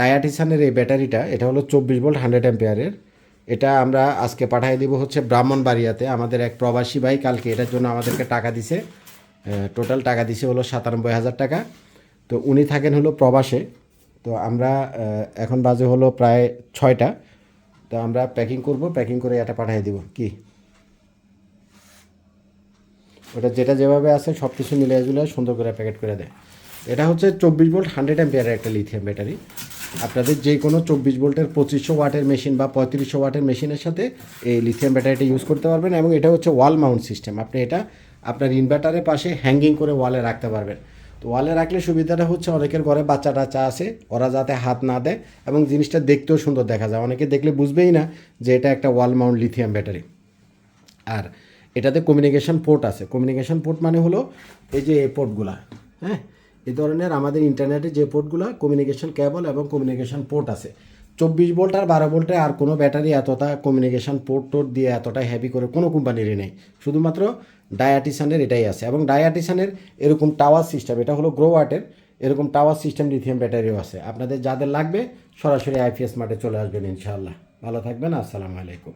ডায়াটিসানের এই ব্যাটারিটা, এটা হলো চব্বিশ ভোল্ট হান্ড্রেড অ্যাম্পিয়ারের। এটা আমরা আজকে পাঠিয়ে দিব হচ্ছে ব্রাহ্মণবাড়িয়াতে। আমাদের এক প্রবাসী ভাই কালকে এটার জন্য আমাদেরকে টাকা দিছে। টোটাল টাকা দিছে হলো সাতানব্বই হাজার টাকা। তো উনি থাকেন হলো প্রবাসে। তো আমরা এখন বাজে হলো প্রায় ছয়টা। তো আমরা প্যাকিং করব, প্যাকিং করে এটা পাঠিয়ে দিব। কি? ওটা যেটা যেভাবে আছে সব কিছু মিলে জুলে সুন্দর করে প্যাকেট করে দেয়। এটা হচ্ছে চব্বিশ ভোল্ট হান্ড্রেড অ্যাম্পিয়ারের একটা লিথিয়াম ব্যাটারি আপনাদের যে কোনো চব্বিশ ভোল্টের পঁচিশশো ওয়াটের মেশিন বা পঁয়ত্রিশশো ওয়াটের মেশিনের সাথে এই লিথিয়াম ব্যাটারিটা ইউজ করতে পারবেন এবং এটা হচ্ছে ওয়াল মাউন্ট সিস্টেম আপনি এটা আপনার ইনভার্টারের পাশে হ্যাঙ্গিং করে ওয়ালে রাখতে পারবেন। তো ওয়ালে রাখলে সুবিধাটা হচ্ছে অনেকের ঘরে বাচ্চা টাচ্চা আছে, ওরা যাতে হাত না দেয় এবং জিনিসটা দেখতেও সুন্দর দেখা যায়। অনেকে দেখলে বুঝবেই না যে এটা একটা ওয়াল মাউন্ট লিথিয়াম ব্যাটারি আর এটাতে কমিউনিকেশন পোর্ট আছে। কমিউনিকেশন পোর্ট মানে হলো এই যে পোর্টগুলা হ্যাঁ? এই ধরনের আমাদের ইন্টারনেটে যে পোর্টগুলো কমিউনিকেশন কেবল এবং কমিউনিকেশন পোর্ট আছে। চব্বিশ ভোল্ট আর বারো ভোল্টে আর কোনো ব্যাটারি এতটা কমিউনিকেশন পোর্ট টোর্ট দিয়ে এতটা হেভি করে কোনো কোম্পানিরই নেই। শুধুমাত্র ডায়াটিসানের এটাই আছে এবং ডায়াটিসানের এরকম টাওয়ার সিস্টেম এটা হলো গ্রো ওয়াটের এরকম টাওয়ার সিস্টেম লিথিয়াম ব্যাটারিও আছে। আপনাদের যাদের লাগবে সরাসরি আইপিএস মাঠে চলে আসবেন ইনশাআল্লাহ। ভালো থাকবেন, আসসালামু আলাইকুম।